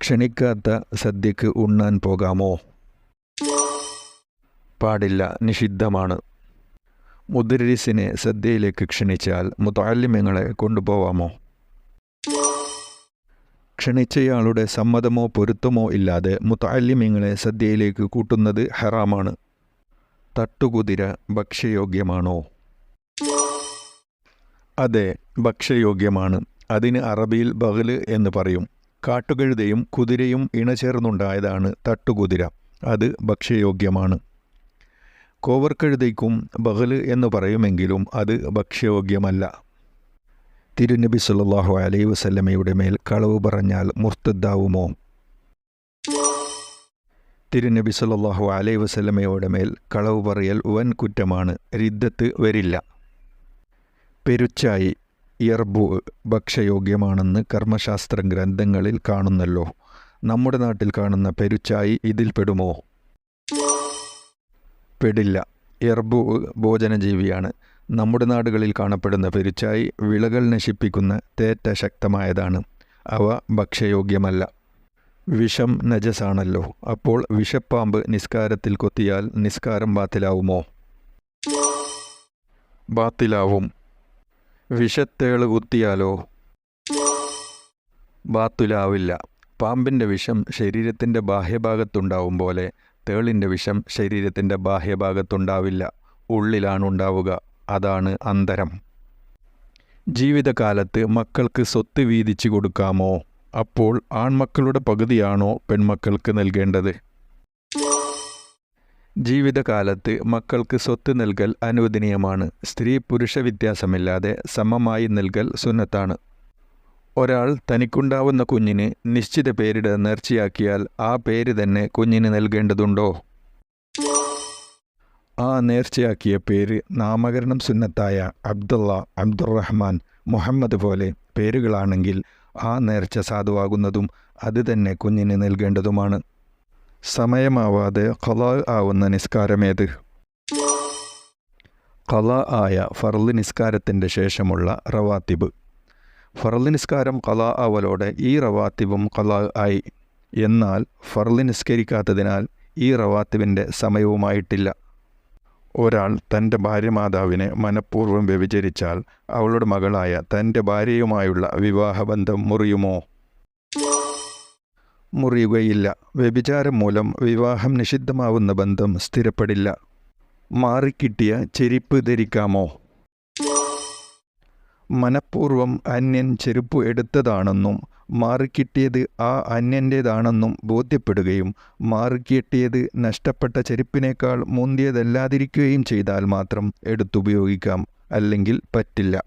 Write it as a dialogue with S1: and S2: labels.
S1: ക്ഷണിക്കാത്ത സദ്യക്ക് ഉണ്ണാൻ പോകാമോ? പാടില്ല നിഷിദ്ധമാണ്. മുദരിസിനെ സദ്യയിലേക്ക് ക്ഷണിച്ചാൽ മുതാലിമ്യങ്ങളെ കൊണ്ടുപോവാമോ? ക്ഷണിച്ചയാളുടെ സമ്മതമോ പൊരുത്തമോ ഇല്ലാതെ മുതാലിമ്യങ്ങളെ സദ്യയിലേക്ക് കൂട്ടുന്നത് ഹറാമാണ്. തട്ടുകുതിര ഭക്ഷ്യയോഗ്യമാണോ? അതെ ഭക്ഷ്യയോഗ്യമാണ്. അതിന് അറബിയിൽ ബഹൽ എന്ന് പറയും. കാട്ടുകഴുതയും കുതിരയും ഇണചേർന്നുണ്ടായതാണ് തട്ടുകുതിര. അത് ഭക്ഷ്യയോഗ്യമാണ്. കോവർക്കഴുതയ്ക്കും ബഹൽ എന്ന് പറയുമെങ്കിലും അത് ഭക്ഷ്യയോഗ്യമല്ല. തിരുനബി സല്ലല്ലാഹു അലൈ വസല്ലമയുടെ മേൽ കളവ് പറഞ്ഞാൽ മുർത്തദ്ദാവുമോ? തിരുനബി സല്ലല്ലാഹു അലൈ വസല്ലമയുടെ മേൽ കളവ് പറയൽ വൻ കുറ്റമാണ് റിദ്ദത്ത് വരില്ല. പെരുച്ചായി ഇയർബു ഭക്ഷ്യയോഗ്യമാണെന്ന് കർമ്മശാസ്ത്ര ഗ്രന്ഥങ്ങളിൽ കാണുന്നല്ലോ. നമ്മുടെ നാട്ടിൽ കാണുന്ന പെരുച്ചായി ഇതിൽ പെടുമോ? പെടില്ല. എർബു ഭോജനജീവിയാണ്. നമ്മുടെ നാടുകളിൽ കാണപ്പെടുന്ന പെരുച്ചായി വിളകൾ നശിപ്പിക്കുന്ന തേറ്റ ശക്തമായതാണ്. അവ ഭക്ഷ്യയോഗ്യമല്ല. വിഷം നജസാണല്ലോ. അപ്പോൾ വിഷപ്പാമ്പ് നിസ്കാരത്തിൽ കൊത്തിയാൽ നിസ്കാരം ബാത്തിലാവുമോ? ബാത്തിലാവും. വിഷത്തേൾ കുത്തിയാലോ? ബാത്തുലാവില്ല. പാമ്പിന്റെ വിഷം ശരീരത്തിന്റെ ബാഹ്യഭാഗത്തുണ്ടാവും പോലെ തേളിന്റെ വിഷം ശരീരത്തിന്റെ ബാഹ്യഭാഗത്തുണ്ടാവില്ല. ഉള്ളിലാണ് ഉണ്ടാവുക അതാണ് അന്തരം. ജീവിതകാലത്ത് മക്കൾക്ക് സ്വത്ത് വീതിച്ചു കൊടുക്കാമോ? അപ്പോൾ ആൺമക്കളുടെ പകുതിയാണോ പെൺമക്കൾക്ക് നൽകേണ്ടത്? ജീവിതകാലത്ത് മക്കൾക്ക് സ്വത്ത് നൽകൽ അനുവദനീയമാണ്. സ്ത്രീ പുരുഷ വ്യത്യാസമില്ലാതെ സമമായി നൽകൽ സുന്നത്താണ്. ഒരാൾ തനിക്കുണ്ടാവുന്ന കുഞ്ഞിന് നിശ്ചിത പേരിട നേർച്ചയാക്കിയാൽ ആ പേര് തന്നെ കുഞ്ഞിന് നൽകേണ്ടതുണ്ടോ? ആ നേർച്ചയാക്കിയ പേര് നാമകരണം സുന്നത്തായ അബ്ദുള്ള അബ്ദുറഹ്മാൻ മുഹമ്മദ് പോലെ പേരുകളാണെങ്കിൽ ആ നേർച്ച സാധുവാകുന്നതും അത് തന്നെ കുഞ്ഞിന് നൽകേണ്ടതുമാണ്. സമയമാവാതെ ഖല ആവുന്ന നിസ്കാരമേത് കല ആയ ഫർൾ നിസ്കാരത്തിന്റെ ശേഷമുള്ള റവാത്തിബ്. ഫർൾ നിസ്കാരം കല ആവലോടെ ഈ റവാത്തിബും കല ആയി. എന്നാൽ ഫർൾ നിസ്കരിക്കാത്തതിനാൽ ഈ റവാത്തിബിന്റെ സമയവുമായിട്ടില്ല. ഒരാൾ തന്റെ ഭാര്യമാതാവിനെ മനഃപൂർവം വ്യഭിചരിച്ചാൽ അവളുടെ മകളായ തന്റെ ഭാര്യയുമായുള്ള വിവാഹബന്ധം മുറിയുമോ? മുറിയുകയില്ല. വ്യഭിചാരം മൂലം വിവാഹം നിഷിദ്ധമാവുന്ന ബന്ധം സ്ഥിരപ്പെടില്ല. മാറിക്കിട്ടിയ ചെരിപ്പ് ധരിക്കാമോ? മനഃപൂർവം അന്യൻ ചെരുപ്പ് എടുത്തതാണെന്നും മാറിക്കിട്ടിയത് ആ അന്യന്റേതാണെന്നും ബോധ്യപ്പെടുകയും മാറിക്കിട്ടിയത് നഷ്ടപ്പെട്ട ചെരുപ്പിനേക്കാൾ മുന്തിയതല്ലാതിരിക്കുകയും ചെയ്താൽ മാത്രം എടുത്തുപയോഗിക്കാം അല്ലെങ്കിൽ പറ്റില്ല.